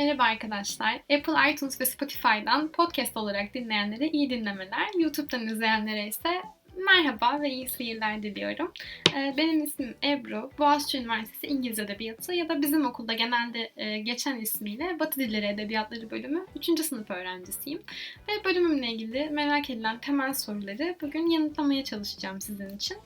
Merhaba arkadaşlar. Apple iTunes ve Spotify'dan podcast olarak dinleyenlere iyi dinlemeler, YouTube'dan izleyenlere ise merhaba ve iyi seyirler diliyorum. Ee, benim ismim Ebru. Boğaziçi Üniversitesi İngiliz Edebiyatı ya da bizim okulda genelde e, geçen ismiyle Batı Dilleri Edebiyatları bölümü 3. sınıf öğrencisiyim. Ve bölümümle ilgili merak edilen temel soruları bugün yanıtlamaya çalışacağım sizin için.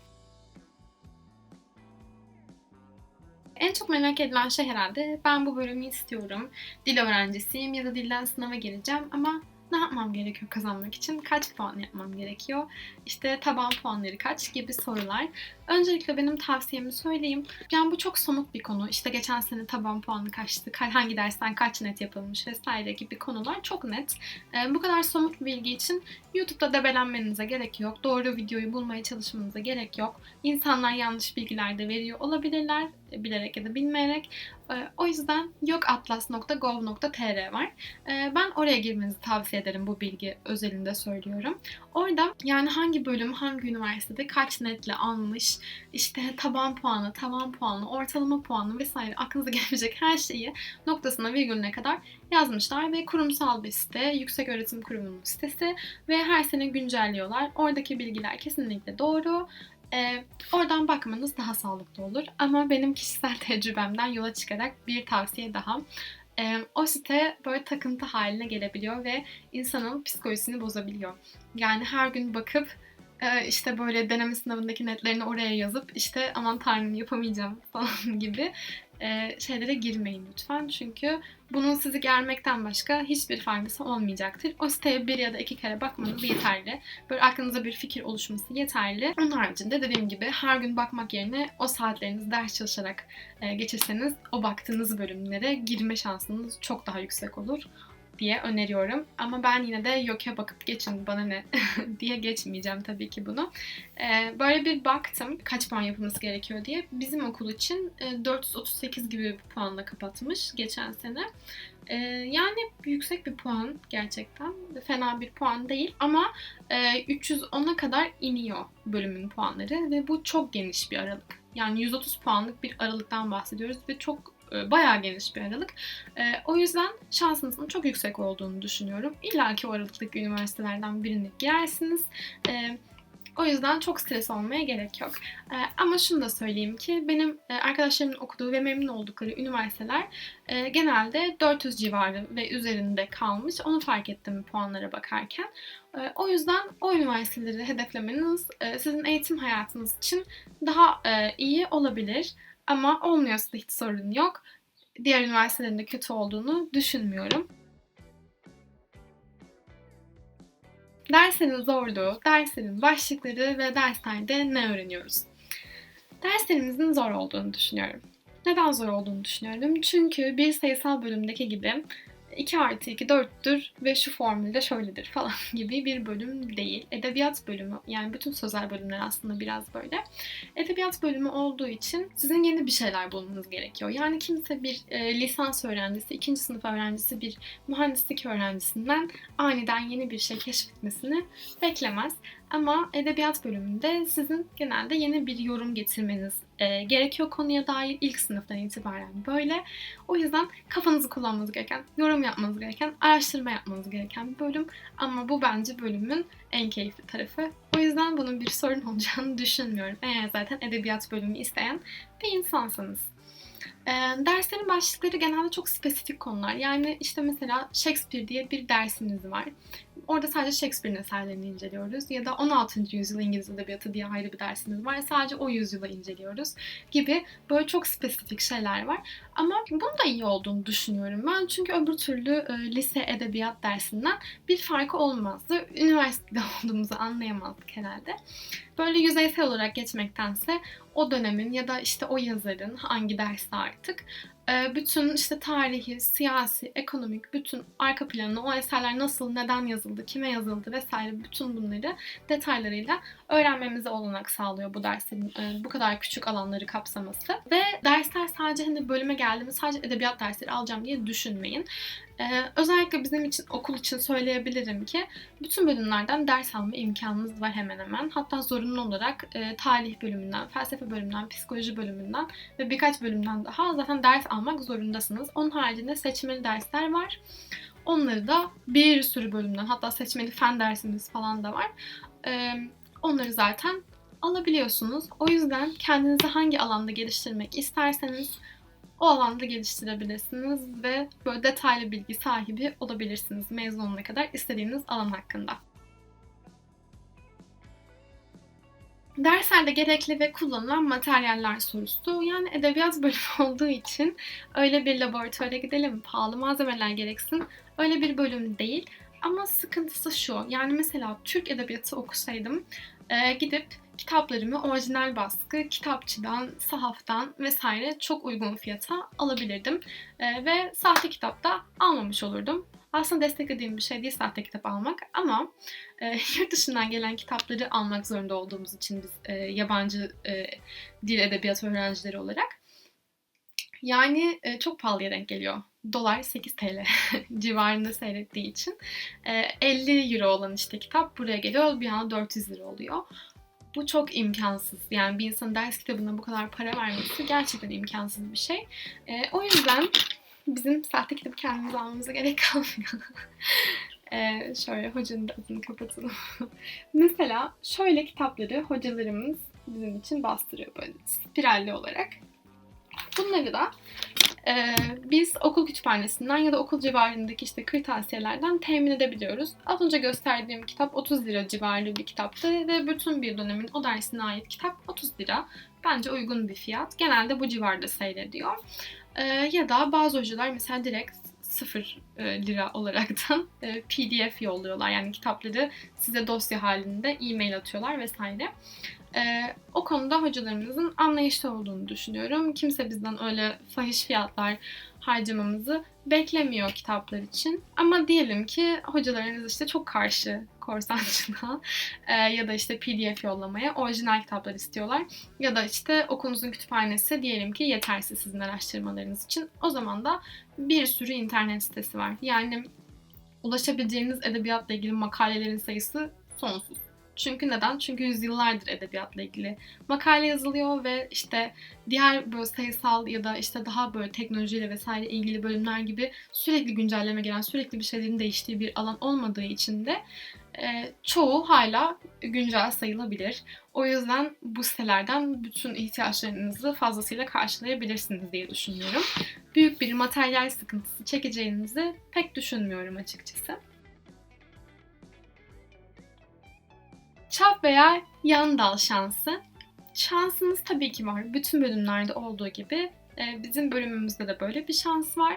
En çok merak edilen şey herhalde ben bu bölümü istiyorum. Dil öğrencisiyim ya da dilden sınava gireceğim ama ne yapmam gerekiyor kazanmak için? Kaç puan yapmam gerekiyor? İşte taban puanları kaç gibi sorular. Öncelikle benim tavsiyemi söyleyeyim. Yani bu çok somut bir konu. İşte geçen sene taban puanı kaçtı, hangi dersten kaç net yapılmış vesaire gibi konular çok net. Ee, bu kadar somut bir bilgi için YouTube'da debelenmenize gerek yok. Doğru videoyu bulmaya çalışmanıza gerek yok. İnsanlar yanlış bilgiler de veriyor olabilirler bilerek ya da bilmeyerek. Ee, o yüzden yokatlas.gov.tr var. Ee, ben oraya girmenizi tavsiye ederim bu bilgi özelinde söylüyorum. Orada yani hangi bölüm hangi üniversitede kaç netle almış, işte taban puanı, tavan puanı, ortalama puanı vesaire aklınıza gelebilecek her şeyi noktasına virgülüne kadar yazmışlar ve kurumsal bir site, Yüksek Öğretim Kurumu'nun sitesi ve her sene güncelliyorlar. Oradaki bilgiler kesinlikle doğru. Ee, oradan bakmanız daha sağlıklı olur. Ama benim kişisel tecrübemden yola çıkarak bir tavsiye daha. O site böyle takıntı haline gelebiliyor ve insanın psikolojisini bozabiliyor. Yani her gün bakıp e, işte böyle deneme sınavındaki netlerini oraya yazıp işte aman tanrım yapamayacağım falan gibi e, şeylere girmeyin lütfen. Çünkü bunun sizi germekten başka hiçbir faydası olmayacaktır. O siteye bir ya da iki kere bakmanız yeterli. Böyle aklınıza bir fikir oluşması yeterli. Onun haricinde dediğim gibi her gün bakmak yerine o saatlerinizi ders çalışarak e, geçirseniz o baktığınız bölümlere girme şansınız çok daha yüksek olur diye öneriyorum. Ama ben yine de yoke bakıp geçin bana ne diye geçmeyeceğim tabii ki bunu. Ee, böyle bir baktım kaç puan yapılması gerekiyor diye. Bizim okul için e, 438 gibi bir puanla kapatmış geçen sene. Ee, yani yüksek bir puan gerçekten. Fena bir puan değil ama e, 310'a kadar iniyor bölümün puanları ve bu çok geniş bir aralık. Yani 130 puanlık bir aralıktan bahsediyoruz ve çok e, bayağı geniş bir aralık. E, o yüzden şansınızın çok yüksek olduğunu düşünüyorum. İlla ki o aralıktaki üniversitelerden birine girersiniz. E, o yüzden çok stres olmaya gerek yok. Ama şunu da söyleyeyim ki benim e, arkadaşlarımın okuduğu ve memnun oldukları üniversiteler e, genelde 400 civarı ve üzerinde kalmış. Onu fark ettim puanlara bakarken. E, o yüzden o üniversiteleri hedeflemeniz e, sizin eğitim hayatınız için daha e, iyi olabilir. Ama olmuyorsa da hiç sorun yok. Diğer üniversitelerin de kötü olduğunu düşünmüyorum. Derslerin zorluğu, derslerin başlıkları ve derslerde ne öğreniyoruz? Derslerimizin zor olduğunu düşünüyorum. Neden zor olduğunu düşünüyorum? Çünkü bir sayısal bölümdeki gibi 2 artı 2 4'tür ve şu formülde şöyledir falan gibi bir bölüm değil. Edebiyat bölümü yani bütün sözel bölümler aslında biraz böyle. Edebiyat bölümü olduğu için sizin yeni bir şeyler bulmanız gerekiyor. Yani kimse bir e, lisans öğrencisi, ikinci sınıf öğrencisi, bir mühendislik öğrencisinden aniden yeni bir şey keşfetmesini beklemez. Ama edebiyat bölümünde sizin genelde yeni bir yorum getirmeniz e, gerekiyor konuya dair ilk sınıftan itibaren böyle. O yüzden kafanızı kullanmanız gereken, yorum yapmanız gereken, araştırma yapmanız gereken bir bölüm. Ama bu bence bölümün en keyifli tarafı. O yüzden bunun bir sorun olacağını düşünmüyorum. Eğer zaten edebiyat bölümü isteyen bir insansanız. E, derslerin başlıkları genelde çok spesifik konular. Yani işte mesela Shakespeare diye bir dersimiz var. Orada sadece Shakespeare'in eserlerini inceliyoruz. Ya da 16. yüzyıl İngiliz Edebiyatı diye ayrı bir dersimiz var. Sadece o yüzyıla inceliyoruz gibi böyle çok spesifik şeyler var. Ama bunun da iyi olduğunu düşünüyorum ben. Çünkü öbür türlü e, lise edebiyat dersinden bir farkı olmazdı. Üniversitede olduğumuzu anlayamazdık herhalde. Böyle yüzeysel olarak geçmektense o dönemin ya da işte o yazarın hangi dersi artık bütün işte tarihi, siyasi, ekonomik, bütün arka planını, o eserler nasıl, neden yazıldı, kime yazıldı vesaire bütün bunları detaylarıyla öğrenmemize olanak sağlıyor bu derslerin e, bu kadar küçük alanları kapsaması. Ve dersler sadece hani bölüme geldiğimiz sadece edebiyat dersleri alacağım diye düşünmeyin. Ee, özellikle bizim için okul için söyleyebilirim ki bütün bölümlerden ders alma imkanınız var hemen hemen. Hatta zorunlu olarak e, tarih bölümünden, felsefe bölümünden, psikoloji bölümünden ve birkaç bölümden daha zaten ders almak zorundasınız. Onun haricinde seçmeli dersler var. Onları da bir sürü bölümden hatta seçmeli fen dersimiz falan da var. Ee, onları zaten alabiliyorsunuz. O yüzden kendinizi hangi alanda geliştirmek isterseniz o alanda geliştirebilirsiniz ve böyle detaylı bilgi sahibi olabilirsiniz mezun olana kadar istediğiniz alan hakkında. Derslerde gerekli ve kullanılan materyaller sorusu. Yani edebiyat bölümü olduğu için öyle bir laboratuvara gidelim, pahalı malzemeler gereksin. Öyle bir bölüm değil. Ama sıkıntısı şu. Yani mesela Türk edebiyatı okusaydım e, gidip kitaplarımı orijinal baskı, kitapçıdan, sahaftan vesaire çok uygun fiyata alabilirdim. E, ve sahte kitap da almamış olurdum. Aslında desteklediğim bir şey değil sahte kitap almak ama e, yurt dışından gelen kitapları almak zorunda olduğumuz için biz e, yabancı e, dil edebiyat öğrencileri olarak yani e, çok pahalıya denk geliyor. Dolar 8 TL civarında seyrettiği için. E, 50 euro olan işte kitap buraya geliyor bir anda 400 lira oluyor. Bu çok imkansız. Yani bir insanın ders kitabına bu kadar para vermesi gerçekten imkansız bir şey. E, o yüzden bizim sahte kitabı kendimiz almamıza gerek kalmıyor. ee, şöyle hocanın da adını kapatalım. Mesela şöyle kitapları hocalarımız bizim için bastırıyor böyle spiralli olarak. Bunları da e, biz okul kütüphanesinden ya da okul civarındaki işte kırtasiyelerden temin edebiliyoruz. Az önce gösterdiğim kitap 30 lira civarı bir kitaptı ve bütün bir dönemin o dersine ait kitap 30 lira. Bence uygun bir fiyat. Genelde bu civarda seyrediyor. E, ya da bazı hocalar mesela direkt 0 e, lira olaraktan e, PDF yolluyorlar. Yani kitapları size dosya halinde e-mail atıyorlar vesaire. E, o konuda hocalarımızın anlayışlı olduğunu düşünüyorum. Kimse bizden öyle fahiş fiyatlar harcamamızı beklemiyor kitaplar için. Ama diyelim ki hocalarınız işte çok karşı korsancılığa e, ya da işte PDF yollamaya orijinal kitaplar istiyorlar. Ya da işte okulunuzun kütüphanesi diyelim ki yetersiz sizin araştırmalarınız için. O zaman da bir sürü internet sitesi var. Yani ulaşabileceğiniz edebiyatla ilgili makalelerin sayısı sonsuz. Çünkü neden? Çünkü yüzyıllardır edebiyatla ilgili makale yazılıyor ve işte diğer böyle sayısal ya da işte daha böyle teknolojiyle vesaire ilgili bölümler gibi sürekli güncelleme gelen, sürekli bir şeylerin değiştiği bir alan olmadığı için de e, çoğu hala güncel sayılabilir. O yüzden bu sitelerden bütün ihtiyaçlarınızı fazlasıyla karşılayabilirsiniz diye düşünüyorum. Büyük bir materyal sıkıntısı çekeceğinizi pek düşünmüyorum açıkçası. Çap veya yan dal şansı. Şansınız tabii ki var. Bütün bölümlerde olduğu gibi e, bizim bölümümüzde de böyle bir şans var.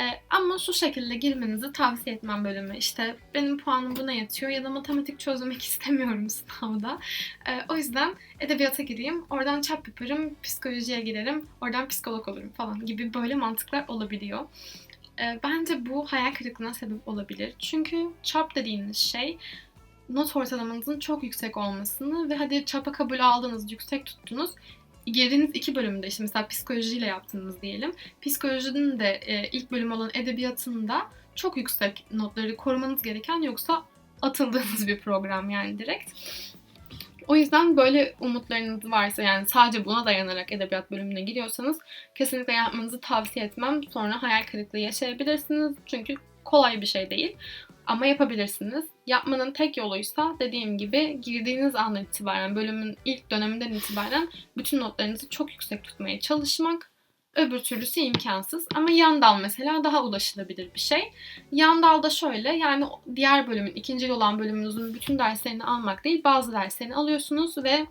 E, ama şu şekilde girmenizi tavsiye etmem bölüme. İşte benim puanım buna yatıyor ya da matematik çözmek istemiyorum sınavda. E, o yüzden edebiyata gireyim, oradan çap yaparım, psikolojiye girerim, oradan psikolog olurum falan gibi böyle mantıklar olabiliyor. Bence bu hayal kırıklığına sebep olabilir. Çünkü çap dediğiniz şey not ortalamanızın çok yüksek olmasını ve hadi çapa kabul aldınız, yüksek tuttunuz. Girdiğiniz iki bölümde işte mesela psikolojiyle yaptınız diyelim. Psikolojinin de e, ilk bölüm olan edebiyatında çok yüksek notları korumanız gereken yoksa atıldığınız bir program yani direkt. O yüzden böyle umutlarınız varsa yani sadece buna dayanarak edebiyat bölümüne giriyorsanız kesinlikle yapmanızı tavsiye etmem. Sonra hayal kırıklığı yaşayabilirsiniz. Çünkü kolay bir şey değil. Ama yapabilirsiniz. Yapmanın tek yoluysa dediğim gibi girdiğiniz andan itibaren, bölümün ilk döneminden itibaren bütün notlarınızı çok yüksek tutmaya çalışmak. Öbür türlüsü imkansız. Ama yan dal mesela daha ulaşılabilir bir şey. Yan dal da şöyle yani diğer bölümün, ikinci olan bölümünüzün bütün derslerini almak değil bazı derslerini alıyorsunuz ve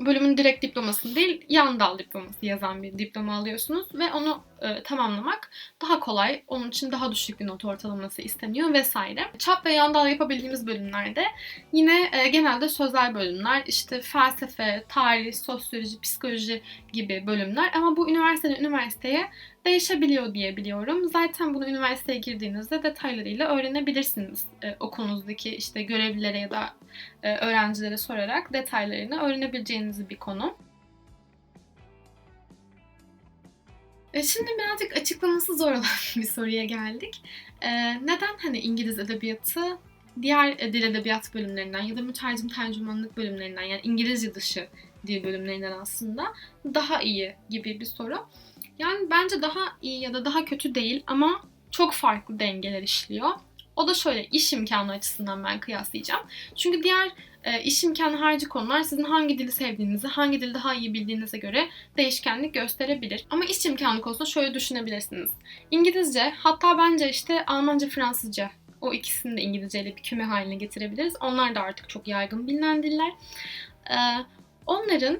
bölümün direkt diplomasını değil yan dal diploması yazan bir diploma alıyorsunuz ve onu e, tamamlamak daha kolay. Onun için daha düşük bir not ortalaması isteniyor vesaire. Çap ve yan dal yapabildiğimiz bölümlerde yine e, genelde sözel bölümler işte felsefe, tarih, sosyoloji, psikoloji gibi bölümler ama bu üniversiteden üniversiteye değişebiliyor diye biliyorum. Zaten bunu üniversiteye girdiğinizde detaylarıyla öğrenebilirsiniz. Ee, okulunuzdaki işte görevlilere ya da e, öğrencilere sorarak detaylarını öğrenebileceğiniz bir konu. E, şimdi birazcık açıklaması zor olan bir soruya geldik. E, neden hani İngiliz edebiyatı diğer e, dil edebiyat bölümlerinden ya da mütercim tercümanlık bölümlerinden yani İngilizce dışı dil bölümlerinden aslında daha iyi gibi bir soru. Yani bence daha iyi ya da daha kötü değil ama çok farklı dengeler işliyor. O da şöyle iş imkanı açısından ben kıyaslayacağım. Çünkü diğer e, iş imkanı harici konular sizin hangi dili sevdiğinizi, hangi dili daha iyi bildiğinize göre değişkenlik gösterebilir. Ama iş imkanı konusunda şöyle düşünebilirsiniz. İngilizce, hatta bence işte Almanca, Fransızca o ikisini de İngilizceyle bir küme haline getirebiliriz. Onlar da artık çok yaygın bilinen diller. Ee, onların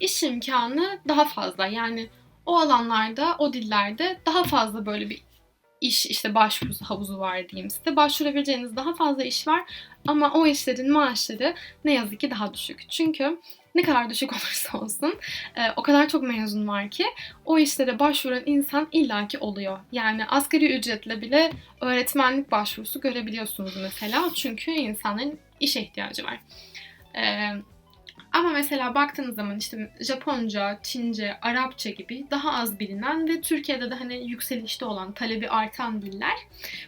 iş imkanı daha fazla. Yani o alanlarda, o dillerde daha fazla böyle bir iş işte başvuru havuzu var diyeyim size. Başvurabileceğiniz daha fazla iş var ama o işlerin maaşları ne yazık ki daha düşük. Çünkü ne kadar düşük olursa olsun e, o kadar çok mezun var ki o işlere başvuran insan illaki oluyor. Yani asgari ücretle bile öğretmenlik başvurusu görebiliyorsunuz mesela. Çünkü insanların işe ihtiyacı var. E, ama mesela baktığınız zaman işte Japonca, Çince, Arapça gibi daha az bilinen ve Türkiye'de de hani yükselişte olan, talebi artan diller.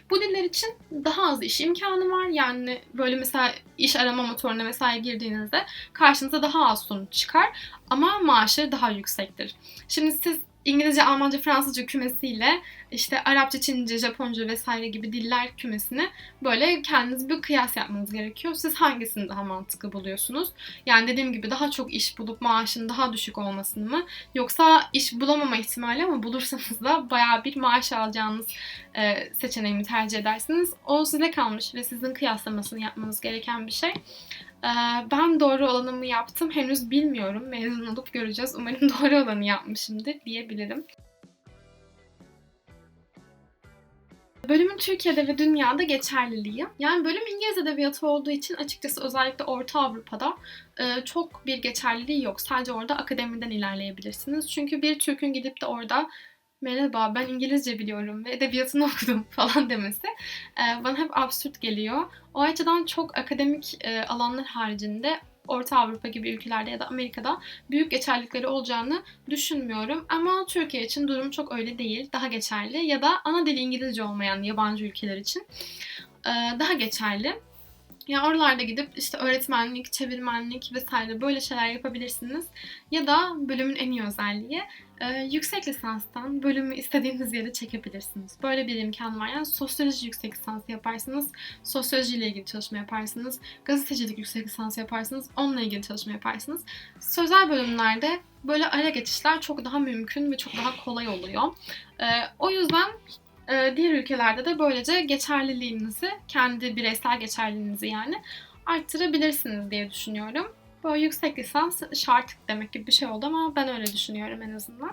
Bu diller için daha az iş imkanı var. Yani böyle mesela iş arama motoruna vesaire girdiğinizde karşınıza daha az sonuç çıkar ama maaşları daha yüksektir. Şimdi siz İngilizce, Almanca, Fransızca kümesiyle işte Arapça, Çince, Japonca vesaire gibi diller kümesini böyle kendiniz bir kıyas yapmanız gerekiyor. Siz hangisini daha mantıklı buluyorsunuz? Yani dediğim gibi daha çok iş bulup maaşın daha düşük olmasını mı? Yoksa iş bulamama ihtimali ama bulursanız da bayağı bir maaş alacağınız e, seçeneği mi tercih edersiniz? O size kalmış ve sizin kıyaslamasını yapmanız gereken bir şey. Ee, ben doğru olanımı yaptım. Henüz bilmiyorum. Mezun olup göreceğiz. Umarım doğru olanı yapmışımdır diyebilirim. Bölümün Türkiye'de ve dünyada geçerliliği. Yani bölüm İngiliz Edebiyatı olduğu için açıkçası özellikle Orta Avrupa'da e, çok bir geçerliliği yok. Sadece orada akademiden ilerleyebilirsiniz. Çünkü bir Türk'ün gidip de orada merhaba ben İngilizce biliyorum ve edebiyatını okudum falan demesi e, bana hep absürt geliyor. O açıdan çok akademik e, alanlar haricinde Orta Avrupa gibi ülkelerde ya da Amerika'da büyük geçerlilikleri olacağını düşünmüyorum. Ama Türkiye için durum çok öyle değil. Daha geçerli ya da ana dili İngilizce olmayan yabancı ülkeler için daha geçerli. Yani oralarda gidip işte öğretmenlik, çevirmenlik vesaire böyle şeyler yapabilirsiniz. Ya da bölümün en iyi özelliği e, yüksek lisanstan bölümü istediğiniz yere çekebilirsiniz. Böyle bir imkan var. Yani sosyoloji yüksek lisans yaparsınız, sosyolojiyle ilgili çalışma yaparsınız, gazetecilik yüksek lisans yaparsınız, onunla ilgili çalışma yaparsınız. Sözel bölümlerde böyle ara geçişler çok daha mümkün ve çok daha kolay oluyor. E, o yüzden diğer ülkelerde de böylece geçerliliğinizi, kendi bireysel geçerliliğinizi yani arttırabilirsiniz diye düşünüyorum. Böyle yüksek lisans şart demek gibi bir şey oldu ama ben öyle düşünüyorum en azından.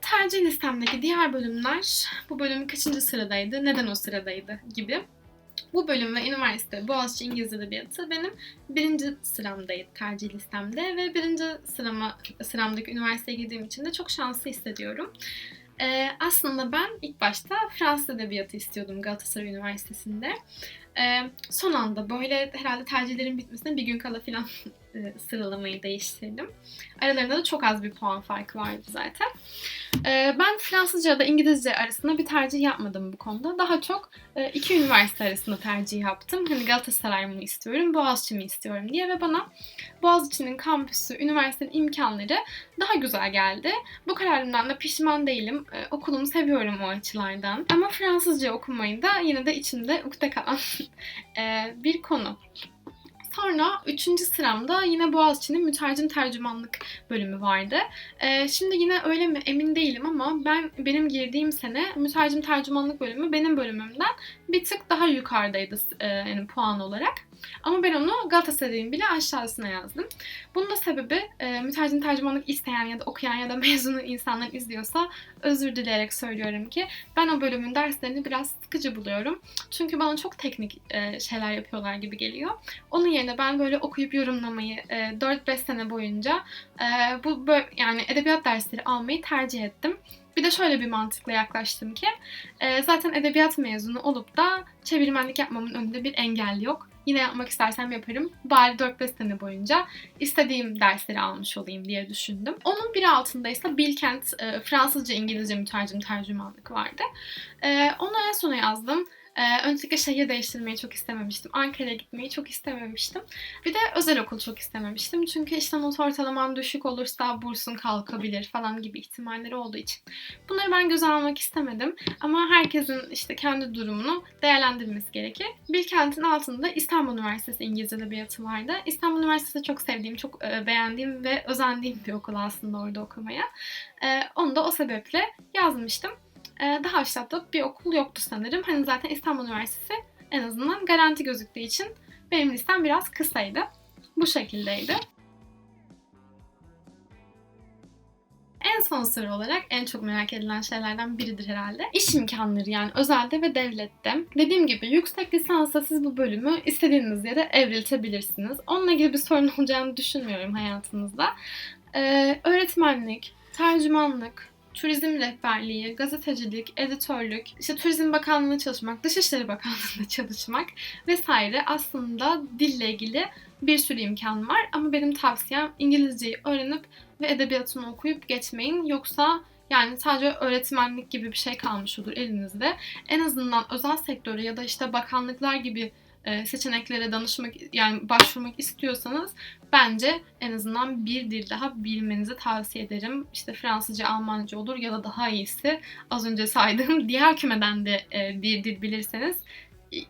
Tercih listemdeki diğer bölümler bu bölüm kaçıncı sıradaydı, neden o sıradaydı gibi. Bu bölüm ve üniversite Boğaziçi İngiliz Edebiyatı benim birinci sıramdaydı tercih listemde ve birinci sırama, sıramdaki üniversiteye girdiğim için de çok şanslı hissediyorum. Ee, aslında ben ilk başta Fransız Edebiyatı istiyordum Galatasaray Üniversitesi'nde. Ee, son anda böyle herhalde tercihlerin bitmesine bir gün kala falan e, sıralamayı değiştirdim. Aralarında da çok az bir puan farkı vardı zaten. Ee, ben Fransızca da İngilizce arasında bir tercih yapmadım bu konuda. Daha çok e, iki üniversite arasında tercih yaptım. Hani Galatasaray mı istiyorum, Boğaziçi mi istiyorum diye ve bana Boğaziçi'nin kampüsü, üniversitenin imkanları daha güzel geldi. Bu kararımdan da pişman değilim. Okulumu seviyorum o açılardan. Ama Fransızca okumayı da yine de içimde ukde kalan e, bir konu. Sonra üçüncü sıramda yine Boğaziçi'nin mütercim tercümanlık bölümü vardı. Ee, şimdi yine öyle mi emin değilim ama ben benim girdiğim sene mütercim tercümanlık bölümü benim bölümümden bir tık daha yukarıdaydı e, yani puan olarak. Ama ben onu Galatasaray'ın bile aşağısına yazdım. Bunun da sebebi e, mütercim tercümanlık isteyen ya da okuyan ya da mezunu insanlar izliyorsa özür dileyerek söylüyorum ki ben o bölümün derslerini biraz sıkıcı buluyorum. Çünkü bana çok teknik e, şeyler yapıyorlar gibi geliyor. Onun yerine ben böyle okuyup yorumlamayı e, 4-5 sene boyunca e, bu böyle, yani edebiyat dersleri almayı tercih ettim. Bir de şöyle bir mantıkla yaklaştım ki e, zaten edebiyat mezunu olup da çevirmenlik yapmamın önünde bir engel yok. Yine yapmak istersem yaparım. Bari 4-5 sene boyunca istediğim dersleri almış olayım diye düşündüm. Onun bir altında ise Bilkent e, Fransızca İngilizce mütercim tercümanlık vardı. E, onu en sona yazdım. Ee, öncelikle şehir değiştirmeyi çok istememiştim. Ankara'ya gitmeyi çok istememiştim. Bir de özel okul çok istememiştim. Çünkü işte not ortalaman düşük olursa bursun kalkabilir falan gibi ihtimalleri olduğu için. Bunları ben göze almak istemedim. Ama herkesin işte kendi durumunu değerlendirmesi gerekir. Bilkent'in altında İstanbul Üniversitesi İngilizce Edebiyatı vardı. İstanbul Üniversitesi çok sevdiğim, çok e, beğendiğim ve özendiğim bir okul aslında orada okumaya. E, onu da o sebeple yazmıştım. Ee, daha aşağıda bir okul yoktu sanırım. Hani zaten İstanbul Üniversitesi en azından garanti gözüktüğü için benim listem biraz kısaydı. Bu şekildeydi. En son soru olarak en çok merak edilen şeylerden biridir herhalde. İş imkanları yani özelde ve devlette. Dediğim gibi yüksek lisansa siz bu bölümü istediğiniz yere evriltebilirsiniz. Onunla ilgili bir sorun olacağını düşünmüyorum hayatınızda. Ee, öğretmenlik, tercümanlık, turizm rehberliği, gazetecilik, editörlük, işte Turizm Bakanlığı'nda çalışmak, Dışişleri Bakanlığı'nda çalışmak vesaire aslında dille ilgili bir sürü imkan var. Ama benim tavsiyem İngilizceyi öğrenip ve edebiyatını okuyup geçmeyin. Yoksa yani sadece öğretmenlik gibi bir şey kalmış olur elinizde. En azından özel sektöre ya da işte bakanlıklar gibi e, seçeneklere danışmak yani başvurmak istiyorsanız bence en azından bir dil daha bilmenizi tavsiye ederim. İşte Fransızca, Almanca olur ya da daha iyisi az önce saydığım diğer kümeden de e, bir dil bilirseniz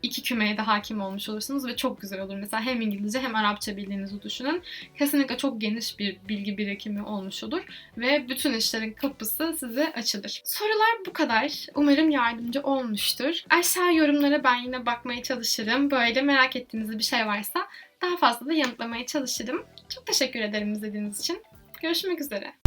iki kümeye de hakim olmuş olursunuz ve çok güzel olur. Mesela hem İngilizce hem Arapça bildiğinizi düşünün. Kesinlikle çok geniş bir bilgi birikimi olmuş olur ve bütün işlerin kapısı size açılır. Sorular bu kadar. Umarım yardımcı olmuştur. Aşağı yorumlara ben yine bakmaya çalışırım. Böyle merak ettiğiniz bir şey varsa daha fazla da yanıtlamaya çalışırım. Çok teşekkür ederim izlediğiniz için. Görüşmek üzere.